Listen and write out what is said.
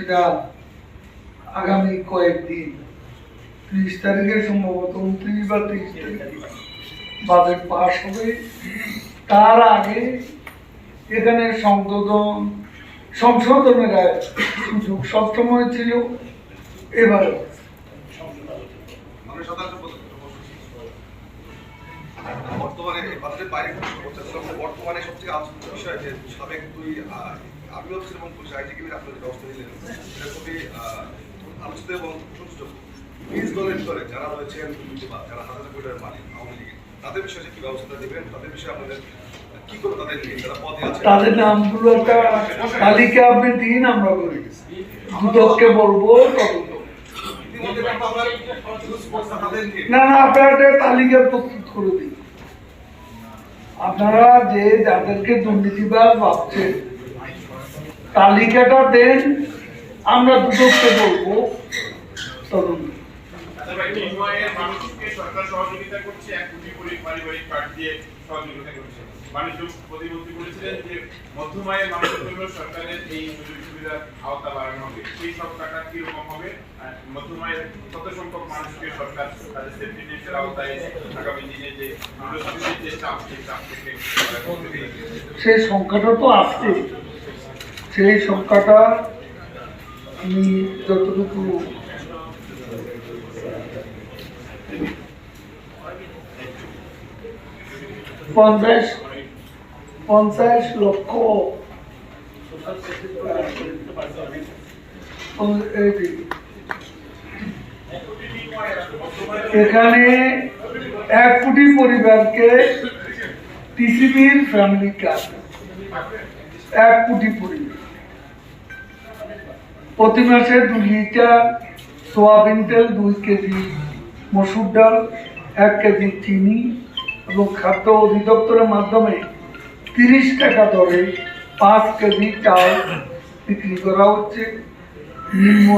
সেটা আগামী কয়েকদিন। ত্রিশ তারিখে সম্ভবত উনত্রিশ বা ত্রিশ বাজেট পাস হবে। তার আগে এখানে সংশোধন সংশোধনের সুযোগ সবসময় ছিল। এবার মানুষ বর্তমানে বাজারের বাইরে। বর্তমানে সবথেকে আলোচিত বিষয় যে সাবেক দুই যে ব্যবস্থা নিলেন সেটা খুবই আলোচিত এবং প্রশংসিত নিজ দলের ভিতরে যারা রয়েছেন বা যারা হাজার কোটি টাকার মালিক আওয়ামী লীগের তাদের বিষয়ে কি ব্যবস্থা নেবেন? তাদের বিষয়ে আপনাদের কি করে তাদের নিয়ে যারা পদে আছে তাদের নামগুলো একটা তালিকা আপনি দিন আমরা করি দুদককে বলব তদন্ত। না না আপনারা একটা তালিকা প্রস্তুত করে দিন। আপনারা যে যাদেরকে দুর্নীতিবাদ ভাবছেন তালিকাটা দেন আমরা দুদককে বলব। তদন্ত সেই সংখ্যাটা তো আসছে সেই সংখ্যাটা আমি যতটুকু পঞ্চাশ পঞ্চাশ লক্ষ এখানে এক কোটি পরিবারকে টিসিবির ফ্যামিলি কার্ড এক কোটি পরিবার। প্রতি মাসে দু লিটার সোয়াবিন তেল দুই কেজি মসুর ডাল, এক কেজি চিনি এবং খাদ্য অধিদপ্তরের মাধ্যমে তিরিশ টাকা দরে পাঁচ কেজি চাল বিক্রি করা হচ্ছে। নিম্ন